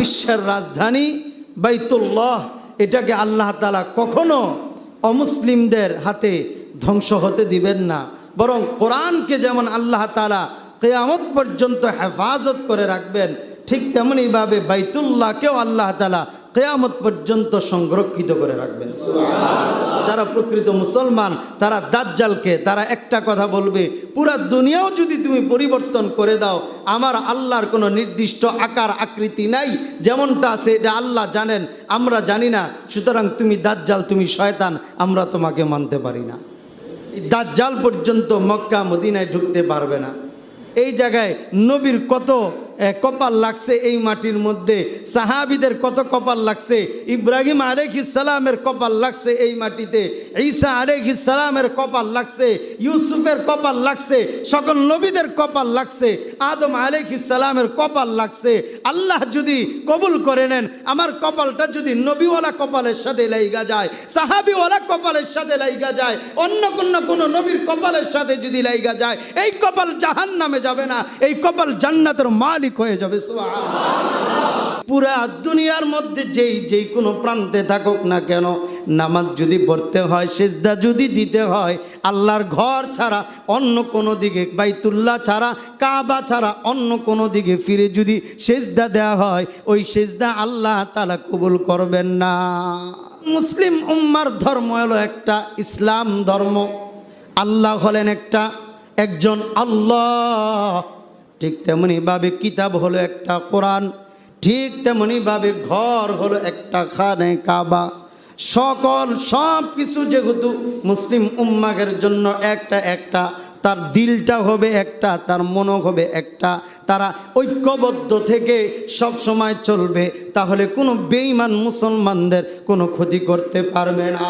বিশ্বের রাজধানী বাইতুল্লাহ। এটাকে আল্লাহ তালা কখনো অমুসলিমদের হাতে ধ্বংস হতে দিবেন না। বরং কোরআনকে যেমন আল্লাহ তালা কেয়ামত পর্যন্ত হেফাজত করে রাখবেন, ঠিক তেমনইভাবে বাইতুল্লাহকেও আল্লাহ তালা কেয়ামত পর্যন্ত সংরক্ষিত করে রাখবেন। যারা প্রকৃত মুসলমান, তারা দাজ্জালকে, তারা একটা কথা বলবে, পুরা দুনিয়াও যদি তুমি পরিবর্তন করে দাও, আমার আল্লাহর কোনো নির্দিষ্ট আকার, আকৃতি নাই, যেমনটা আছে এটা আল্লাহ জানেন, আমরা জানি না, সুতরাং তুমি দাজ্জাল, তুমি শয়তান, আমরা তোমাকে মানতে পারি না। দাজ্জাল পর্যন্ত মক্কা, মদিনায় ঢুকতে পারবে না। এই জায়গায় নবীর কত কপাল লাগছে এই মাটির মধ্যে। সাহাবিদের কত কপাল লাগছে, ইব্রাহিম আরেক ইসালামের কপাল লাগছে এই মাটিতে। ঈসা আরেক ইসালামের কপাল লাগছে, ইউসুফের কপাল লাগছে, সকল নবীদের কপাল লাগছে, আদম আলেক ইসালামের কপাল লাগছে আল্লাহ যদি কবুল করে নেন, আমার কপালটা যদি নবীওয়ালা কপালের সাথে লাইগা যায়, সাহাবিওয়ালা কপালের সাথে লাইগা যায়, অন্য কোন কোনো নবীর কপালের সাথে যদি লাইগা যায়, এই কপাল জাহান নামে যাবে না, এই কপাল জান্নাতের মালিক হয়ে যাবে। পুরা দুনিয়ার মধ্যে যেই যেই কোনো প্রান্তে থাকুক না কেন নামাজ যদি পড়তে হয়, সেজদা যদি দিতে হয়, আল্লাহর ঘর ছাড়া অন্য কোনো দিকে, বাইতুল্লাহ ছাড়া, কাবা ছাড়া অন্য কোনো দিকে ফিরে যদি সেজদা দেওয়া হয়, ওই সেজদা আল্লাহ তালা কবুল করবেন না। মুসলিম উম্মার ধর্ম হলো একটা ইসলাম ধর্ম। আল্লাহ হলেন একটা, একজন আল্লাহ। ঠিক তেমনিভাবে কিতাব হলো একটা কোরআন, ঠিক তেমনিভাবে ঘর হলো একটা খানে কাবা। সকল সব কিছু যেহেতু মুসলিম উম্মাগের জন্য একটা একটা, তার দিলটা হবে একটা, তার মনো হবে একটা, তারা ঐক্যবদ্ধ থেকে সব সময় চলবে, তাহলে কোনো বেঈমান মুসলমানদের কোনো ক্ষতি করতে পারবে না।